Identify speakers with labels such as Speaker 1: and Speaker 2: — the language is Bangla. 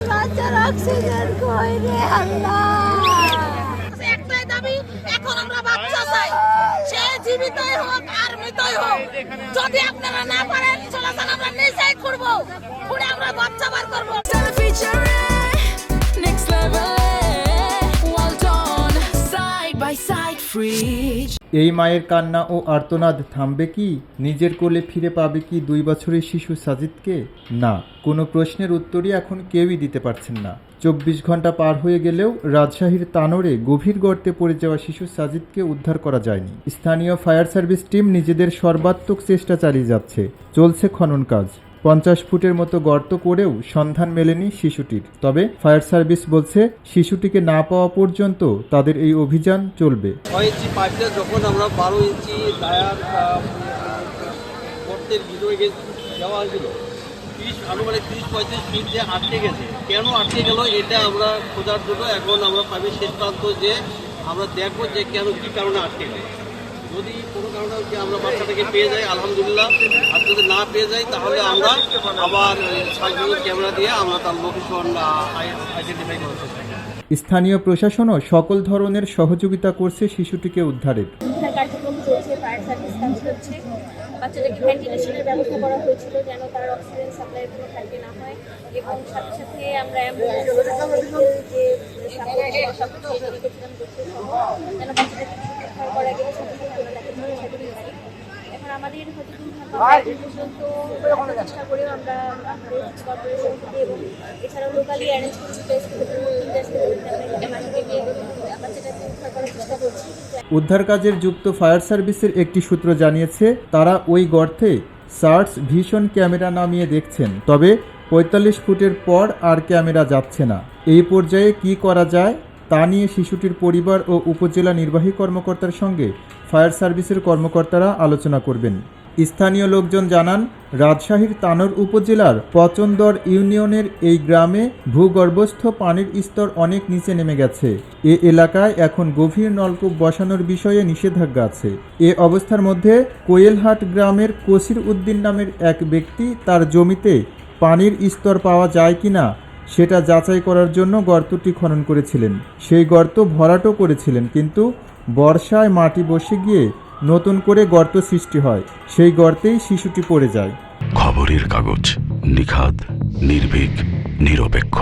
Speaker 1: বাচ্চার অক্সিজেন কই রে আল্লাহ?
Speaker 2: আমরা বাচ্চা চাই। সে জীবিতই হোক, আর মৃতই হোক। যদি আপনারা না পারেন, চলাচল আমরা নিজেই করব। আমরা বাচ্চা বার করব।
Speaker 3: এই মায়ের কান্না ও আর্তনাদ থামবে কি? নিজের কোলে ফিরে পাবে কি দুই বছরের শিশু সাজিদকে? না, কোনো প্রশ্নের উত্তরই এখন কেউই দিতে পারছেন না। চব্বিশ ঘণ্টা পার হয়ে গেলেও রাজশাহীর তানোরে গভীর গর্তে পড়ে যাওয়া শিশু সাজিদকে উদ্ধার করা যায়নি। স্থানীয় ফায়ার সার্ভিস টিম নিজেদের সর্বাত্মক চেষ্টা চালিয়ে যাচ্ছে। চলছে খনন কাজ। পঞ্চাশ ফুটের মতো গর্ত করেও সন্ধান মেলেনি শিশুটির। তবে ফায়ার সার্ভিস বলছে, শিশুটিকে না পাওয়া পর্যন্ত তাদের এই অভিযান চলবে।
Speaker 4: ছয় ইঞ্চি পাইপটা যখন আমরা বারো ইঞ্চি ডায়ার গর্তের ভিতরে যাওয়া হয়েছিল, তিরিশ আনুমানিক তিরিশ, পঁয়ত্রিশ ফিট যে আটকে গেছে। কেন আটকে গেল এটা আমরা খোঁজার জন্য এখন আমরা পাইপের শেষ প্রান্ত যে আমরা দেখব যে কেন কী কারণে আটকে গেল যদি কোনো কারণে যে আমরা বাচ্চাটাকে পেয়ে যাই আলহামদুলিল্লাহ। আর যদি না পেয়ে যাই তাহলে আমরা আবার সার্ভিস ক্যামেরা দিয়ে আমরা তার লোকেশন আইডেন্টিফাই করার চেষ্টা।
Speaker 3: স্থানীয় প্রশাসনও সকল ধরনের সহযোগিতা করছে শিশুটিকে উদ্ধারের।
Speaker 5: কার্যক্রম চলছে ফায়ার সার্ভিস কাজ হচ্ছে। বাচ্চাটাকে ভেন্টিলেশনের ব্যবস্থা করা হয়েছিল যেন তার অক্সিজেন সাপ্লাইয়ের কোনো ঘাটতি না হয়। এবং সাথে সাথে আমরা অ্যাম্বুলেন্স যে সাপোর্ট সেটা রেখেছিলাম করতে যেন বাচ্চাটাকে উদ্ধার এখন আমাদের হয়তো চেষ্টা করেও আমরা আমাদের কর্পোরেশন থেকে এবং এছাড়াও লোকালি অ্যারেঞ্জ করছি প্রেস
Speaker 3: কাজের যুক্ত ফায়ার সার্ভিসের একটি সূত্র জানিয়েছে তারা ওই গর্তে সার্চ ভিশন ক্যামেরা নামিয়ে দেখছেন। তবে পঁয়তাল্লিশ ফুটের পর আর ক্যামেরা যাচ্ছে না। এই পর্যায়ে কি করা যায়? তা নিয়ে শিশুটির পরিবার ও উপজেলা নির্বাহী কর্মকর্তার সঙ্গে ফায়ার সার্ভিসের কর্মকর্তারা আলোচনা করবেন। স্থানীয় লোকজন জানান, রাজশাহীর তানোর উপজেলার পচন্দর ইউনিয়নের এই গ্রামে ভূগর্ভস্থ পানির স্তর অনেক নিচে নেমে গেছে। এ এলাকায় এখন গভীর নলকূপ বসানোর বিষয়ে নিষেধাজ্ঞা আছে। এ অবস্থার মধ্যে কোয়েলহাট গ্রামের কসির উদ্দিন নামের এক ব্যক্তি তার জমিতে পানির স্তর পাওয়া যায় কিনা সেটা যাচাই করার জন্য গর্তটি খনন করেছিলেন। সেই গর্ত ভরাটও করেছিলেন, কিন্তু বর্ষায় মাটি বসে গিয়ে নতুন করে গর্ত সৃষ্টি হয়। সেই গর্তেই শিশুটি পড়ে যায়।
Speaker 6: খবরের কাগজ, নিখাদ, নির্ভীক, নিরপেক্ষ।